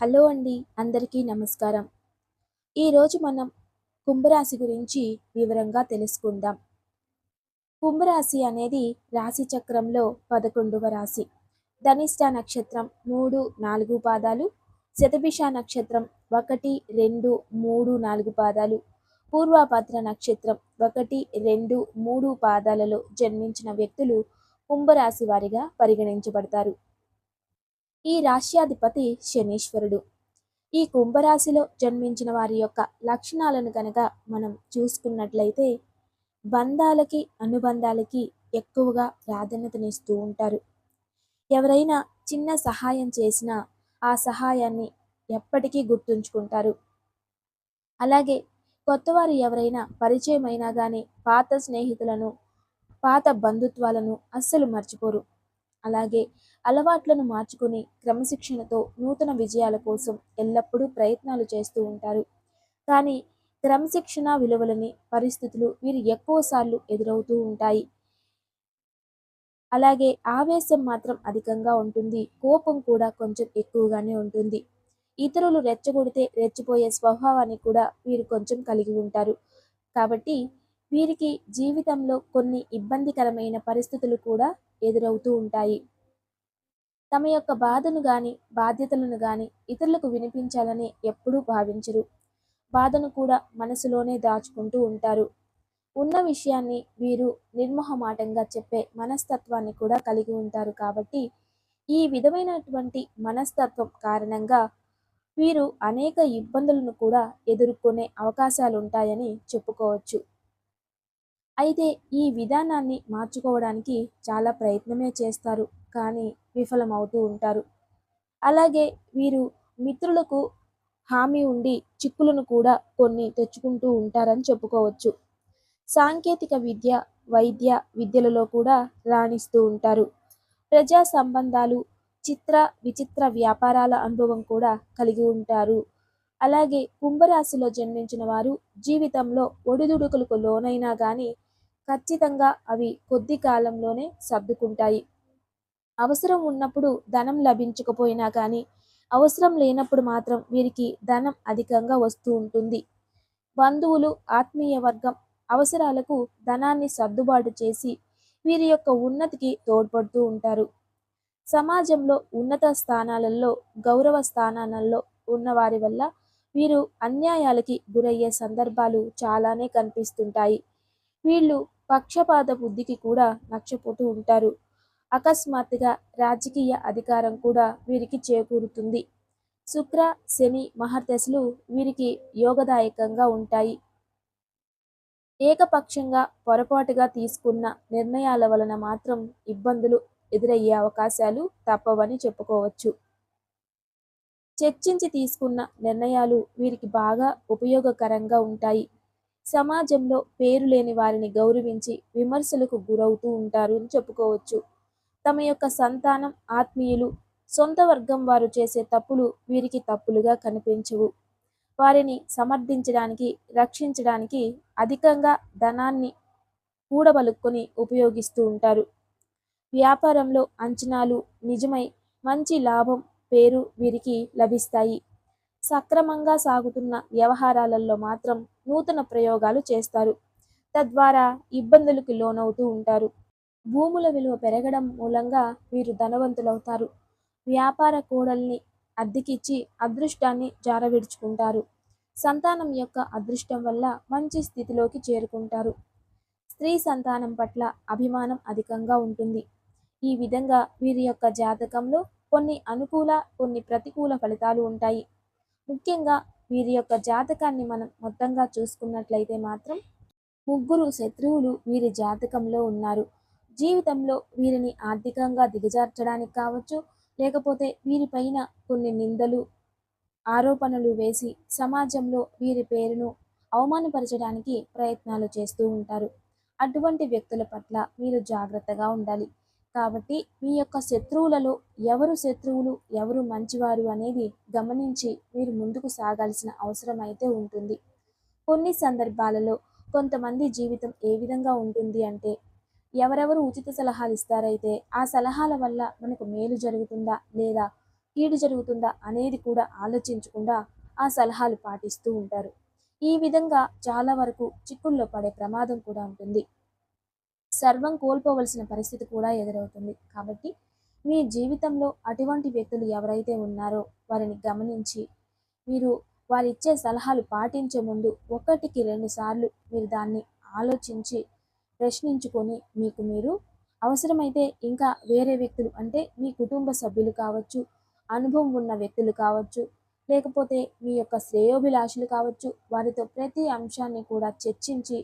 Hello అండి అందరికీ నమస్కారం. ఈరోజు మనం కుంభరాశి గురించి వివరంగా తెలుసుకుందాం. కుంభరాశి అనేది రాశి చక్రంలో పదకొండవ రాశి. ధనిష్ట నక్షత్రం మూడు నాలుగు పాదాలు శతభిష నక్షత్రం ఒకటి రెండు మూడు నాలుగు పాదాలు పూర్వాపాత్ర నక్షత్రం ఒకటి రెండు మూడు పాదాలలో జన్మించిన వ్యక్తులు కుంభరాశి వారిగా పరిగణించబడతారు. ఈ రాశ్యాధిపతి శనీశ్వరుడు. ఈ కుంభరాశిలో జన్మించిన వారి యొక్క లక్షణాలను కనుక మనం చూసుకున్నట్లయితే బంధాలకి అనుబంధాలకి ఎక్కువగా ప్రాధాన్యతనిస్తూ ఉంటారు. ఎవరైనా చిన్న సహాయం చేసినా ఆ సహాయాన్ని ఎప్పటికీ గుర్తుంచుకుంటారు. అలాగే కొత్తవారు ఎవరైనా పరిచయమైనా కానీ పాత స్నేహితులను పాత బంధుత్వాలను అస్సలు మర్చిపోరు. అలాగే అలవాట్లను మార్చుకుని క్రమశిక్షణతో నూతన విజయాల కోసం ఎల్లప్పుడూ ప్రయత్నాలు చేస్తూ ఉంటారు. కానీ క్రమశిక్షణ విలువలని పరిస్థితులు వీరు ఎక్కువసార్లు ఎదురవుతూ ఉంటాయి. అలాగే ఆవేశం మాత్రం అధికంగా ఉంటుంది. కోపం కూడా కొంచెం ఎక్కువగానే ఉంటుంది. ఇతరులు రెచ్చగొడితే రెచ్చిపోయే స్వభావాన్ని కూడా వీరు కొంచెం కలిగి ఉంటారు. కాబట్టి వీరికి జీవితంలో కొన్ని ఇబ్బందికరమైన పరిస్థితులు కూడా ఎదురవుతూ ఉంటాయి. తమ యొక్క బాధను గాని బాధ్యతలను గాని ఇతరులకు వినిపించాలని ఎప్పుడూ భావించరు. బాధను కూడా మనసులోనే దాచుకుంటూ ఉంటారు. ఉన్న విషయాన్ని వీరు నిర్మోహమాటంగా చెప్పే మనస్తత్వాన్ని కూడా కలిగి ఉంటారు కాబట్టి ఈ విధమైనటువంటి మనస్తత్వం కారణంగా వీరు అనేక ఇబ్బందులను కూడా ఎదుర్కొనే అవకాశాలు ఉంటాయని చెప్పుకోవచ్చు. అయితే ఈ విధానాన్ని మార్చుకోవడానికి చాలా ప్రయత్నమే చేస్తారు కానీ విఫలమవుతూ ఉంటారు. అలాగే వీరు మిత్రులకు హామీ ఉండి చిక్కులను కూడా కొన్ని తెచ్చుకుంటూ ఉంటారని చెప్పుకోవచ్చు. సాంకేతిక విద్య వైద్య విద్యలలో కూడా రాణిస్తూ ఉంటారు. ప్రజా సంబంధాలు చిత్ర విచిత్ర వ్యాపారాల అనుభవం కూడా కలిగి ఉంటారు. అలాగే కుంభరాశిలో జన్మించిన వారు జీవితంలో ఒడిదుడుకులకు లోనైనా కానీ ఖచ్చితంగా అవి కొద్ది కాలంలోనే సర్దుకుంటాయి. అవసరం ఉన్నప్పుడు ధనం లభించకపోయినా కానీ అవసరం లేనప్పుడు మాత్రం వీరికి ధనం అధికంగా వస్తూ ఉంటుంది. బంధువులు ఆత్మీయ వర్గం అవసరాలకు ధనాన్ని సర్దుబాటు చేసి వీరి యొక్క ఉన్నతికి తోడ్పడుతూ ఉంటారు. సమాజంలో ఉన్నత స్థానాలలో గౌరవ స్థానాలలో ఉన్నవారి వల్ల వీరు అన్యాయాలకి గురయ్యే సందర్భాలు చాలానే కనిపిస్తుంటాయి. వీళ్ళు పక్షపాత బుద్ధికి కూడా నచ్చపోతూ ఉంటారు. అకస్మాత్తుగా రాజకీయ అధికారం కూడా వీరికి చేకూరుతుంది. శుక్ర శని మహర్దశలు వీరికి యోగదాయకంగా ఉంటాయి. ఏకపక్షంగా పొరపాటుగా తీసుకున్న నిర్ణయాల వలన మాత్రం ఇబ్బందులు ఎదురయ్యే అవకాశాలు తప్పవని చెప్పుకోవచ్చు. చర్చించి తీసుకున్న నిర్ణయాలు వీరికి బాగా ఉపయోగకరంగా ఉంటాయి. సమాజంలో పేరు లేని వారిని గౌరవించి విమర్శలకు గురవుతూ ఉంటారు అని చెప్పుకోవచ్చు. తమ యొక్క సంతానం ఆత్మీయులు సొంత వర్గం వారు చేసే తప్పులు వీరికి తప్పులుగా కనిపించవు. వారిని సమర్థించడానికి రక్షించడానికి అధికంగా ధనాన్ని కూడబలుక్కొని ఉపయోగిస్తూ ఉంటారు. వ్యాపారంలో అంచనాలు నిజమై మంచి లాభం పేరు వీరికి లభిస్తాయి. సక్రమంగా సాగుతున్న వ్యవహారాలలో మాత్రం నూతన ప్రయోగాలు చేస్తారు. తద్వారా ఇబ్బందులకు లోనవుతూ ఉంటారు. భూముల విలువ పెరగడం మూలంగా వీరు ధనవంతులవుతారు. వ్యాపార కోడల్ని అద్దెకిచ్చి అదృష్టాన్ని జారవిడుచుకుంటారు. సంతానం యొక్క అదృష్టం వల్ల మంచి స్థితిలోకి చేరుకుంటారు. స్త్రీ సంతానం పట్ల అభిమానం అధికంగా ఉంటుంది. ఈ విధంగా వీరి యొక్క జాతకంలో కొన్ని అనుకూల కొన్ని ప్రతికూల ఫలితాలు ఉంటాయి. ముఖ్యంగా వీరి యొక్క జాతకాన్ని మనం మొత్తంగా చూసుకున్నట్లయితే మాత్రం ముగ్గురు శత్రువులు వీరి జాతకంలో ఉన్నారు. జీవితంలో వీరిని ఆర్థికంగా దిగజార్చడానికి కావచ్చు లేకపోతే వీరిపైన కొన్ని నిందలు ఆరోపణలు వేసి సమాజంలో వీరి పేరును అవమానపరచడానికి ప్రయత్నాలు చేస్తూ ఉంటారు. అటువంటి వ్యక్తుల పట్ల మీరు జాగ్రత్తగా ఉండాలి. కాబట్టి మీ యొక్క శత్రువులలో ఎవరు శత్రువులు ఎవరు మంచివారు అనేది గమనించి మీరు ముందుకు సాగాల్సిన అవసరం అయితే ఉంటుంది. కొన్ని సందర్భాలలో కొంతమంది జీవితం ఏ విధంగా ఉంటుంది అంటే ఎవరెవరు ఉచిత సలహాలు ఇస్తారైతే ఆ సలహాల వల్ల మనకు మేలు జరుగుతుందా లేదా కీడు జరుగుతుందా అనేది కూడా ఆలోచించకుండా ఆ సలహాలు పాటిస్తూ ఉంటారు. ఈ విధంగా చాలా వరకు చిక్కుల్లో పడే ప్రమాదం కూడా ఉంటుంది. సర్వం కోల్పోవలసిన పరిస్థితి కూడా ఎదురవుతుంది. కాబట్టి మీ జీవితంలో అటువంటి వ్యక్తులు ఎవరైతే ఉన్నారో వారిని గమనించి మీరు వారు ఇచ్చే సలహాలు పాటించే ముందు ఒకటికి రెండు సార్లు మీరు దాన్ని ఆలోచించి ప్రశ్నించుకొని మీకు మీరు అవసరమైతే ఇంకా వేరే వ్యక్తులు అంటే మీ కుటుంబ సభ్యులు కావచ్చు అనుభవం ఉన్న వ్యక్తులు కావచ్చు లేకపోతే మీ యొక్క శ్రేయోభిలాషులు కావచ్చు వారితో ప్రతి అంశాన్ని కూడా చర్చించి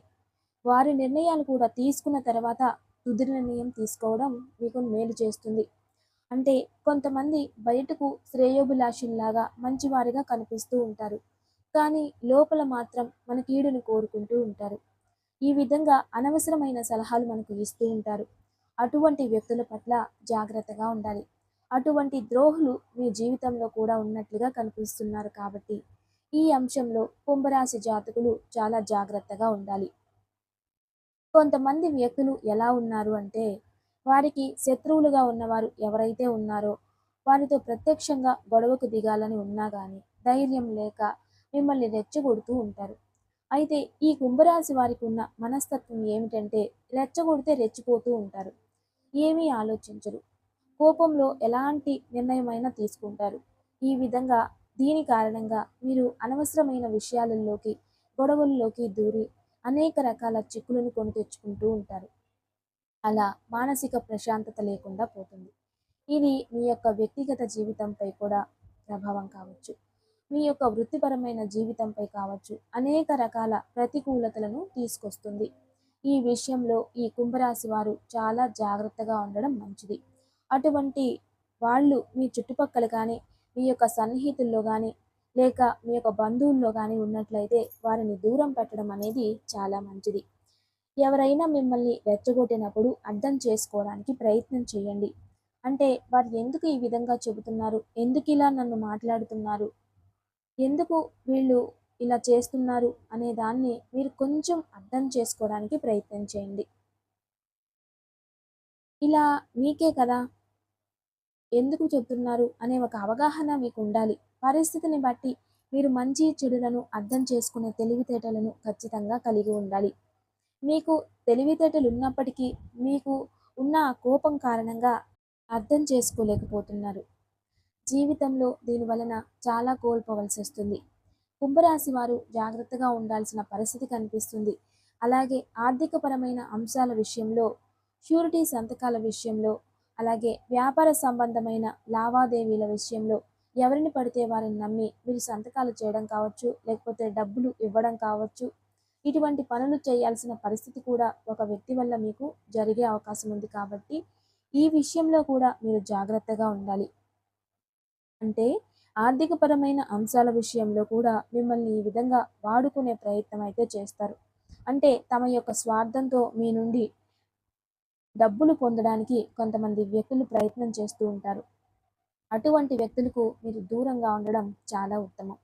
వారి నిర్ణయాలు కూడా తీసుకున్న తర్వాత తుది నిర్ణయం తీసుకోవడం మీకు మేలు చేస్తుంది. అంటే కొంతమంది బయటకు శ్రేయోభిలాషుల్లాగా మంచివారిగా కనిపిస్తూ ఉంటారు. కానీ లోపల మాత్రం మన కీడును కోరుకుంటూ ఉంటారు. ఈ విధంగా అనవసరమైన సలహాలు మనకు ఇస్తూ ఉంటారు. అటువంటి వ్యక్తుల పట్ల జాగ్రత్తగా ఉండాలి. అటువంటి ద్రోహులు మీ జీవితంలో కూడా ఉన్నట్లుగా కనిపిస్తున్నారు కాబట్టి ఈ అంశంలో కుంభరాశి జాతకులు చాలా జాగ్రత్తగా ఉండాలి. కొంతమంది వ్యక్తులు ఎలా ఉన్నారు అంటే వారికి శత్రువులుగా ఉన్నవారు ఎవరైతే ఉన్నారో వారితో ప్రత్యక్షంగా గొడవకు దిగాలని ఉన్నా కానీ ధైర్యం లేక మిమ్మల్ని రెచ్చగొడుతూ ఉంటారు. అయితే ఈ కుంభరాశి వారికి ఉన్న మనస్తత్వం ఏమిటంటే రెచ్చగొడితే రెచ్చిపోతూ ఉంటారు. ఏమీ ఆలోచించరు. కోపంలో ఎలాంటి నిర్ణయమైనా తీసుకుంటారు. ఈ విధంగా దీని కారణంగా మీరు అనవసరమైన విషయాలలోకి గొడవల్లోకి దూరి అనేక రకాల చిక్కులను కొని తెచ్చుకుంటూ ఉంటారు. అలా మానసిక ప్రశాంతత లేకుండా పోతుంది. ఇది మీ యొక్క వ్యక్తిగత జీవితంపై కూడా ప్రభావం కావచ్చు. మీ యొక్క వృత్తిపరమైన జీవితంపై కావచ్చు. అనేక రకాల ప్రతికూలతలను తీసుకొస్తుంది. ఈ విషయంలో ఈ కుంభరాశి వారు చాలా జాగ్రత్తగా ఉండడం మంచిది. అటువంటి వాళ్ళు మీ చుట్టుపక్కల కానీ మీ యొక్క సన్నిహితుల్లో కానీ లేక మీ యొక్క బంధువుల్లో కానీ ఉన్నట్లయితే వారిని దూరం పెట్టడం అనేది చాలా మంచిది. ఎవరైనా మిమ్మల్ని రెచ్చగొట్టినప్పుడు అర్థం చేసుకోవడానికి ప్రయత్నం చేయండి. అంటే వారు ఎందుకు ఈ విధంగా చెబుతున్నారు? ఎందుకు ఇలా నన్ను మాట్లాడుతున్నారు? ఎందుకు వీళ్ళు ఇలా చేస్తున్నారు? అనే దాన్ని మీరు కొంచెం అర్థం చేసుకోవడానికి ప్రయత్నం చేయండి. ఇలా మీకే కదా ఎందుకు చెబుతున్నారు అనే ఒక అవగాహన మీకు ఉండాలి. పరిస్థితిని బట్టి మీరు మంచి చెడులను అర్థం చేసుకునే తెలివితేటలను ఖచ్చితంగా కలిగి ఉండాలి. మీకు తెలివితేటలు ఉన్నప్పటికీ మీకు ఉన్న కోపం కారణంగా అర్థం చేసుకోలేకపోతున్నారు. జీవితంలో దీని వలన చాలా కోల్పోవలసి వస్తుంది. కుంభరాశి వారు జాగ్రత్తగా ఉండాల్సిన పరిస్థితి కనిపిస్తుంది. అలాగే ఆర్థికపరమైన అంశాల విషయంలో షూరిటీ సంతకాల విషయంలో అలాగే వ్యాపార సంబంధమైన లావాదేవీల విషయంలో ఎవరిని పడితే వారిని నమ్మి మీరు సంతకాలు చేయడం కావచ్చు లేకపోతే డబ్బులు ఇవ్వడం కావచ్చు. ఇటువంటి పనులు చేయాల్సిన పరిస్థితి కూడా ఒక వ్యక్తి వల్ల మీకు జరిగే అవకాశం ఉంది కాబట్టి ఈ విషయంలో కూడా మీరు జాగ్రత్తగా ఉండాలి. అంటే ఆర్థికపరమైన అంశాల విషయంలో కూడా మిమ్మల్ని ఈ విధంగా వాడుకునే ప్రయత్నం అయితే చేస్తారు. అంటే తమ యొక్క స్వార్థంతో మీ నుండి డబ్బులు పొందడానికి కొంతమంది వ్యక్తులు ప్రయత్నం చేస్తూ ఉంటారు. అటువంటి వ్యక్తులకు మీరు దూరంగా ఉండడం చాలా ఉత్తమం.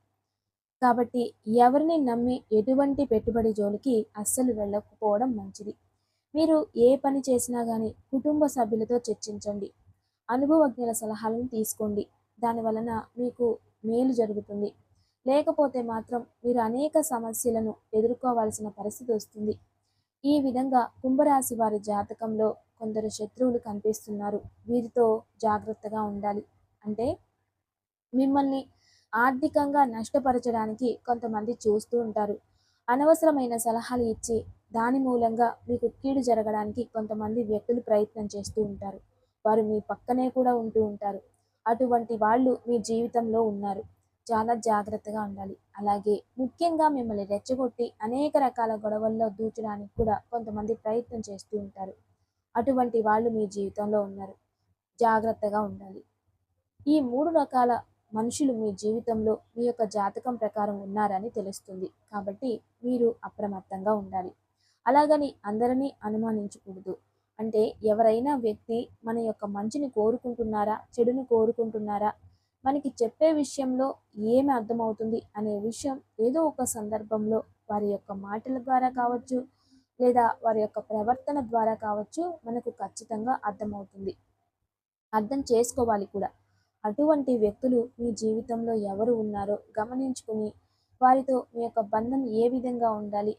కాబట్టి ఎవరిని నమ్మి ఎటువంటి పెట్టుబడి జోలికి అస్సలు వెళ్ళకపోవడం మంచిది. మీరు ఏ పని చేసినా కానీ కుటుంబ సభ్యులతో చర్చించండి. అనుభవజ్ఞుల సలహాలను తీసుకోండి. దాని వలన మీకు మేలు జరుగుతుంది. లేకపోతే మాత్రం మీరు అనేక సమస్యలను ఎదుర్కోవాల్సిన పరిస్థితి వస్తుంది. ఈ విధంగా కుంభరాశి వారి జాతకంలో కొందరు శత్రువులు కనిపిస్తున్నారు. వీరితో జాగ్రత్తగా ఉండాలి. అంటే మిమ్మల్ని ఆర్థికంగా నష్టపరచడానికి కొంతమంది చూస్తూ ఉంటారు. అనవసరమైన సలహాలు ఇచ్చి దాని మూలంగా మీకు కీడు జరగడానికి కొంతమంది వ్యక్తులు ప్రయత్నం చేస్తూ ఉంటారు. వారు మీ పక్కనే కూడా ఉంటూ ఉంటారు. అటువంటి వాళ్ళు మీ జీవితంలో ఉన్నారు. చాలా జాగ్రత్తగా ఉండాలి. అలాగే ముఖ్యంగా మిమ్మల్ని రెచ్చగొట్టి అనేక రకాల గొడవల్లో దూచడానికి కూడా కొంతమంది ప్రయత్నం చేస్తూ ఉంటారు. అటువంటి వాళ్ళు మీ జీవితంలో ఉన్నారు. జాగ్రత్తగా ఉండాలి. ఈ మూడు రకాల మనుషులు మీ జీవితంలో మీ యొక్క జాతకం ప్రకారం ఉన్నారని తెలుస్తుంది. కాబట్టి మీరు అప్రమత్తంగా ఉండాలి. అలాగని అందరినీ అనుమానించకూడదు. అంటే ఎవరైనా వ్యక్తి మన యొక్క మంచిని కోరుకుంటున్నారా చెడుని కోరుకుంటున్నారా మనకి చెప్పే విషయంలో ఏమి అర్థమవుతుంది అనే విషయం ఏదో ఒక సందర్భంలో వారి యొక్క మాటల ద్వారా కావచ్చు లేదా వారి యొక్క ప్రవర్తన ద్వారా కావచ్చు మనకు ఖచ్చితంగా అర్థమవుతుంది. అర్థం చేసుకోవాలి కూడా. అటువంటి వ్యక్తులు మీ జీవితంలో ఎవరు ఉన్నారో గమనించుకుని వారితో మీ యొక్క బంధం ఏ విధంగా ఉండాలి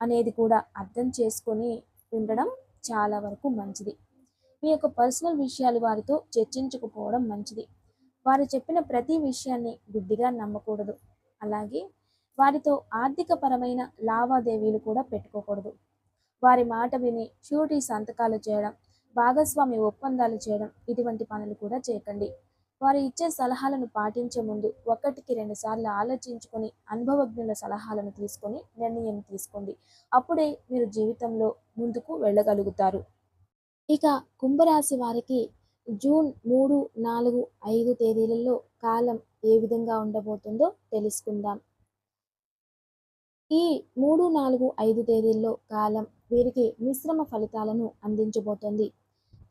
అనేది కూడా అర్థం చేసుకొని ఉండడం చాలా వరకు మంచిది. మీ యొక్క పర్సనల్ విషయాలు వారితో చర్చించకపోవడం మంచిది. వారు చెప్పిన ప్రతి విషయాన్ని గుడ్డిగా నమ్మకూడదు. అలాగే వారితో ఆర్థిక పరమైన లావాదేవీలు కూడా పెట్టుకోకూడదు. వారి మాట విని షూరిటీ సంతకాలు చేయడం భాగస్వామి ఒప్పందాలు చేయడం ఇటువంటి పనులు కూడా చేయకండి. వారు ఇచ్చే సలహాలను పాటించే ముందు ఒకటికి రెండు సార్లు ఆలోచించుకొని అనుభవజ్ఞుల సలహాలను తీసుకొని నిర్ణయం తీసుకోండి. అప్పుడే మీరు జీవితంలో ముందుకు వెళ్ళగలుగుతారు. ఇక కుంభరాశి వారికి జూన్ మూడు నాలుగు ఐదు తేదీలలో కాలం ఏ విధంగా ఉండబోతుందో తెలుసుకుందాం. ఈ మూడు నాలుగు ఐదు తేదీల్లో కాలం వీరికి మిశ్రమ ఫలితాలను అందించబోతోంది.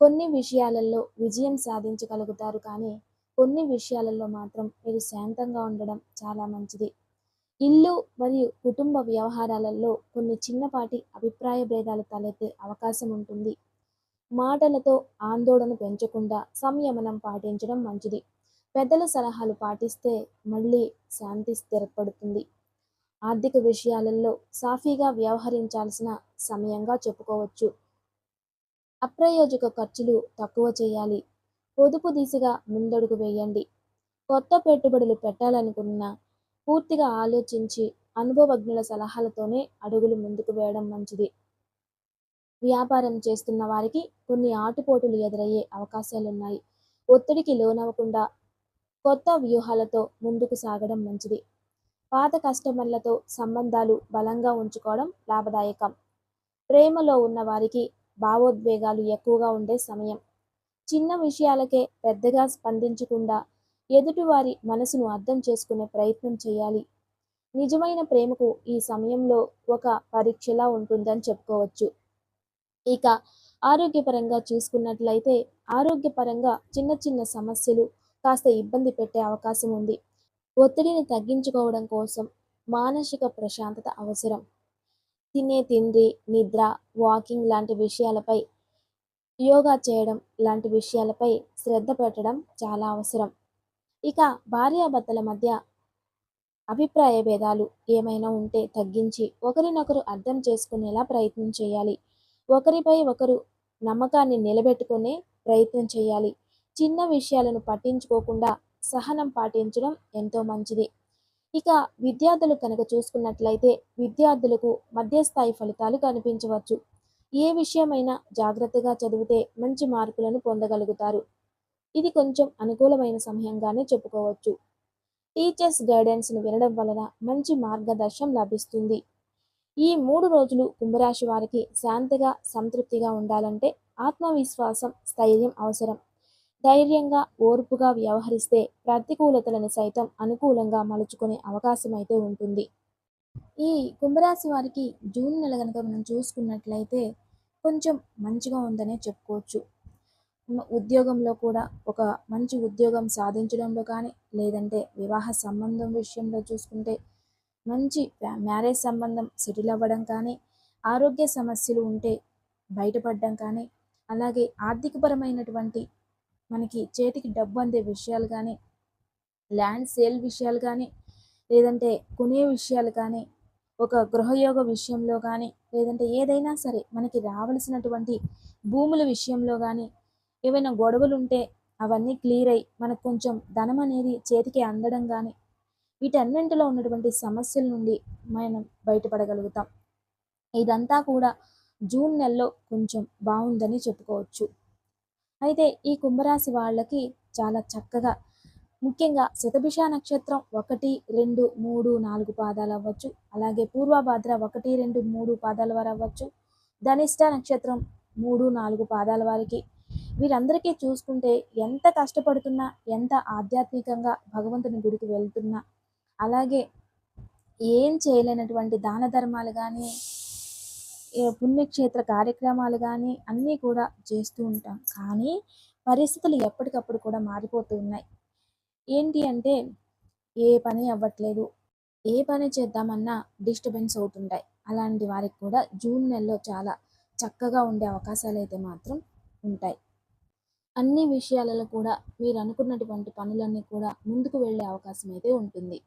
కొన్ని విషయాలలో విజయం సాధించగలుగుతారు కానీ కొన్ని విషయాలలో మాత్రం మీరు శాంతంగా ఉండడం చాలా మంచిది. ఇల్లు మరియు కుటుంబ వ్యవహారాలలో కొన్ని చిన్నపాటి అభిప్రాయ భేదాలు తలెత్తే అవకాశం ఉంటుంది. మాటలతో ఆందోళన పెంచకుండా సంయమనం పాటించడం మంచిది. పెద్దల సలహాలు పాటిస్తే మళ్ళీ శాంతి స్థిరపడుతుంది. ఆర్థిక విషయాలలో సాఫీగా వ్యవహరించాల్సిన సమయంగా చెప్పుకోవచ్చు. అప్రయోజక ఖర్చులు తక్కువ చేయాలి. పొదుపు దిశగా ముందడుగు వేయండి. కొత్త పెట్టుబడులు పెట్టాలనుకున్నా పూర్తిగా ఆలోచించి అనుభవజ్ఞుల సలహాలతోనే అడుగులు ముందుకు వేయడం మంచిది. వ్యాపారం చేస్తున్న వారికి కొన్ని ఆటుపోటులు ఎదురయ్యే అవకాశాలున్నాయి. ఒత్తిడికి లోనవ్వకుండా కొత్త వ్యూహాలతో ముందుకు సాగడం మంచిది. పాత కస్టమర్లతో సంబంధాలు బలంగా ఉంచుకోవడం లాభదాయకం. ప్రేమలో ఉన్న వారికి భావోద్వేగాలు ఎక్కువగా ఉండే సమయం. చిన్న విషయాలకే పెద్దగా స్పందించకుండా ఎదుటివారి మనసును అర్థం చేసుకునే ప్రయత్నం చేయాలి. నిజమైన ప్రేమకు ఈ సమయంలో ఒక పరీక్షలా ఉంటుందని చెప్పుకోవచ్చు. ఇక ఆరోగ్యపరంగా చూసుకున్నట్లయితే ఆరోగ్యపరంగా చిన్న చిన్న సమస్యలు కాస్త ఇబ్బంది పెట్టే అవకాశం ఉంది. ఒత్తిడిని తగ్గించుకోవడం కోసం మానసిక ప్రశాంతత అవసరం. తినే తిండి నిద్ర వాకింగ్ లాంటి విషయాలపై యోగా చేయడం లాంటి విషయాలపై శ్రద్ధ పెట్టడం చాలా అవసరం. ఇక భార్యాభర్తల మధ్య అభిప్రాయ భేదాలు ఏమైనా ఉంటే తగ్గించి ఒకరినొకరు అర్థం చేసుకునేలా ప్రయత్నం చేయాలి. ఒకరిపై ఒకరు నమ్మకాన్ని నిలబెట్టుకునే ప్రయత్నం చేయాలి. చిన్న విషయాలను పట్టించుకోకుండా సహనం పాటించడం ఎంతో మంచిది. ఇక విద్యార్థులు కనుక చూసుకున్నట్లయితే విద్యార్థులకు మధ్యస్థాయి ఫలితాలు కనిపించవచ్చు. ఏ విషయమైనా జాగ్రత్తగా చదివితే మంచి మార్కులను పొందగలుగుతారు. ఇది కొంచెం అనుకూలమైన సమయంగానే చెప్పుకోవచ్చు. టీచర్స్ గైడెన్స్ను వినడం వలన మంచి మార్గదర్శనం లభిస్తుంది. ఈ మూడు రోజులు కుంభరాశి వారికి శాంతిగా సంతృప్తిగా ఉండాలంటే ఆత్మవిశ్వాసం స్థైర్యం అవసరం. ధైర్యంగా ఓర్పుగా వ్యవహరిస్తే ప్రతికూలతలను సైతం అనుకూలంగా మలుచుకునే అవకాశం అయితే ఉంటుంది. ఈ కుంభరాశి వారికి జూన్ నెల కనుక మనం చూసుకున్నట్లయితే కొంచెం మంచిగా ఉందనే చెప్పుకోవచ్చు. ఉద్యోగంలో కూడా ఒక మంచి ఉద్యోగం సాధించడంలో కానీ లేదంటే వివాహ సంబంధం విషయంలో చూసుకుంటే మంచి మ్యారేజ్ సంబంధం సెటిల్ అవ్వడం కానీ ఆరోగ్య సమస్యలు ఉంటే బయటపడడం కానీ అలాగే ఆర్థికపరమైనటువంటి మనకి చేతికి డబ్బు అందే విషయాలు కానీ ల్యాండ్ సేల్ విషయాలు కానీ లేదంటే కొనే విషయాలు కానీ ఒక గృహయోగ విషయంలో కానీ లేదంటే ఏదైనా సరే మనకి రావలసినటువంటి భూముల విషయంలో కానీ ఏవైనా గొడవలు ఉంటే అవన్నీ క్లియర్ అయ్యి మనకు కొంచెం ధనం అనేది చేతికి అందడం కానీ వీటన్నింటిలో ఉన్నటువంటి సమస్యల నుండి మనం బయటపడగలుగుతాం. ఇదంతా కూడా జూన్ నెలలో కొంచెం బాగుందని చెప్పుకోవచ్చు. అయితే ఈ కుంభరాశి వాళ్ళకి చాలా చక్కగా ముఖ్యంగా శతభిష నక్షత్రం ఒకటి రెండు మూడు నాలుగు పాదాలు అవ్వచ్చు. అలాగే పూర్వభద్ర ఒకటి రెండు మూడు పాదాల వారు అవ్వచ్చు. ధనిష్ట నక్షత్రం మూడు నాలుగు పాదాల వారికి. వీరందరికీ చూసుకుంటే ఎంత కష్టపడుతున్నా ఎంత ఆధ్యాత్మికంగా భగవంతుని గుడికి వెళ్తున్నా అలాగే ఏం చేయలేనటువంటి దాన ధర్మాలు కానీ పుణ్యక్షేత్ర కార్యక్రమాలు కానీ అన్నీ కూడా చేస్తూ ఉంటాం. కానీ పరిస్థితులు ఎప్పటికప్పుడు కూడా మారిపోతూ ఉన్నాయి. ఏంటి అంటే ఏ పని అవ్వట్లేదు. ఏ పని చేద్దామన్నా డిస్టర్బెన్స్ అవుతుంటాయి. అలాంటి వారికి కూడా జూన్ నెలలో చాలా చక్కగా ఉండే అవకాశాలు అయితే మాత్రం ఉంటాయి. అన్ని విషయాలలో కూడా మీరు అనుకున్నటువంటి పనులన్నీ కూడా ముందుకు వెళ్ళే అవకాశం అయితే ఉంటుంది.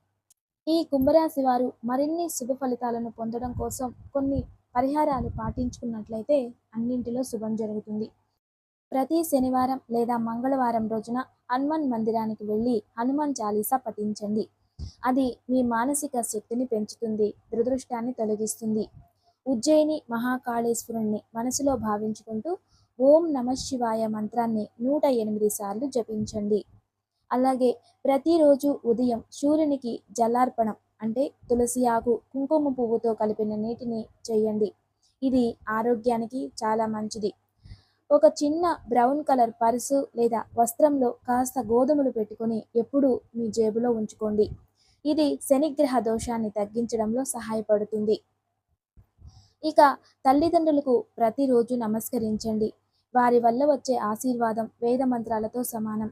ఈ కుంభరాశి వారు మరిన్ని శుభ ఫలితాలను పొందడం కోసం కొన్ని పరిహారాలు పాటించుకున్నట్లయితే అన్నింటిలో శుభం జరుగుతుంది. ప్రతి శనివారం లేదా మంగళవారం రోజున హనుమాన్ మందిరానికి వెళ్ళి హనుమాన్ చాలీసా పఠించండి. అది మీ మానసిక శక్తిని పెంచుతుంది దురదృష్టాన్ని తొలగిస్తుంది. ఉజ్జయిని మహాకాళేశ్వరుణ్ణి మనసులో భావించుకుంటూ ఓం నమ శివాయ మంత్రాన్ని నూట ఎనిమిది సార్లు జపించండి. అలాగే ప్రతిరోజు ఉదయం సూర్యునికి జలార్పణం అంటే తులసి ఆకు కుంకుమ పువ్వుతో కలిపిన నీటిని చేయండి. ఇది ఆరోగ్యానికి చాలా మంచిది. ఒక చిన్న బ్రౌన్ కలర్ పర్సు లేదా వస్త్రంలో కాస్త గోధుమలు పెట్టుకొని ఎప్పుడూ మీ జేబులో ఉంచుకోండి. ఇది శనిగ్రహ దోషాన్ని తగ్గించడంలో సహాయపడుతుంది. ఇక తల్లిదండ్రులకు ప్రతిరోజు నమస్కరించండి. వారి వల్ల వచ్చే ఆశీర్వాదం వేద మంత్రాలతో సమానం.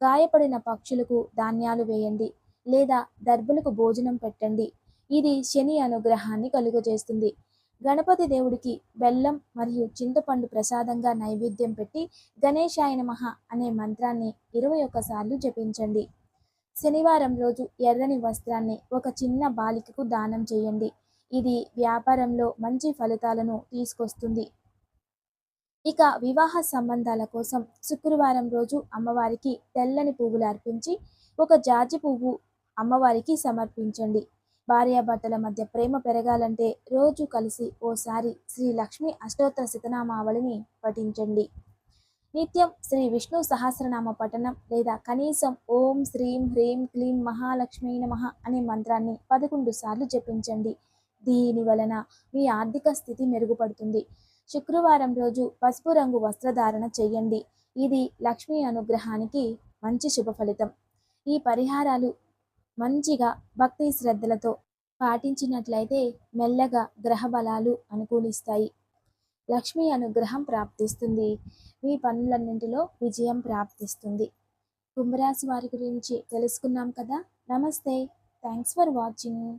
గాయపడిన పక్షులకు ధాన్యాలు వేయండి లేదా దర్భులకు భోజనం పెట్టండి. ఇది శని అనుగ్రహాన్ని కలుగజేస్తుంది. గణపతి దేవుడికి బెల్లం మరియు చింతపండు ప్రసాదంగా నైవేద్యం పెట్టి గణేశాయ నమః అనే మంత్రాన్ని ఇరవై ఒక్కసార్లు జపించండి. శనివారం రోజు ఎర్రని వస్త్రాన్ని ఒక చిన్న బాలికకు దానం చేయండి. ఇది వ్యాపారంలో మంచి ఫలితాలను తీసుకొస్తుంది. ఇక వివాహ సంబంధాల కోసం శుక్రవారం రోజు అమ్మవారికి తెల్లని పువ్వులు అర్పించి ఒక జాజి పువ్వు అమ్మవారికి సమర్పించండి. భార్యాభర్తల మధ్య ప్రేమ పెరగాలంటే రోజు కలిసి ఓసారి శ్రీ లక్ష్మి అష్టోత్తర శతనామావళిని పఠించండి. నిత్యం శ్రీ విష్ణు సహస్రనామ పఠనం లేదా కనీసం ఓం శ్రీం హ్రీం క్లీం మహాలక్ష్మీ నమః అనే మంత్రాన్ని పదకొండు సార్లు జపించండి. దీని వలన మీ ఆర్థిక స్థితి మెరుగుపడుతుంది. శుక్రవారం రోజు పసుపు రంగు వస్త్రధారణ చేయండి. ఇది లక్ష్మీ అనుగ్రహానికి మంచి శుభ ఫలితం. ఈ పరిహారాలు మంచిగా భక్తి శ్రద్ధలతో పాటించినట్లయితే మెల్లగా గ్రహ బలాలు అనుకూలిస్తాయి. లక్ష్మీ అనుగ్రహం ప్రాప్తిస్తుంది. మీ పనులన్నింటిలో విజయం ప్రాప్తిస్తుంది. కుంభరాశి వారి గురించి తెలుసుకున్నాం కదా? నమస్తే. Thanks for watching.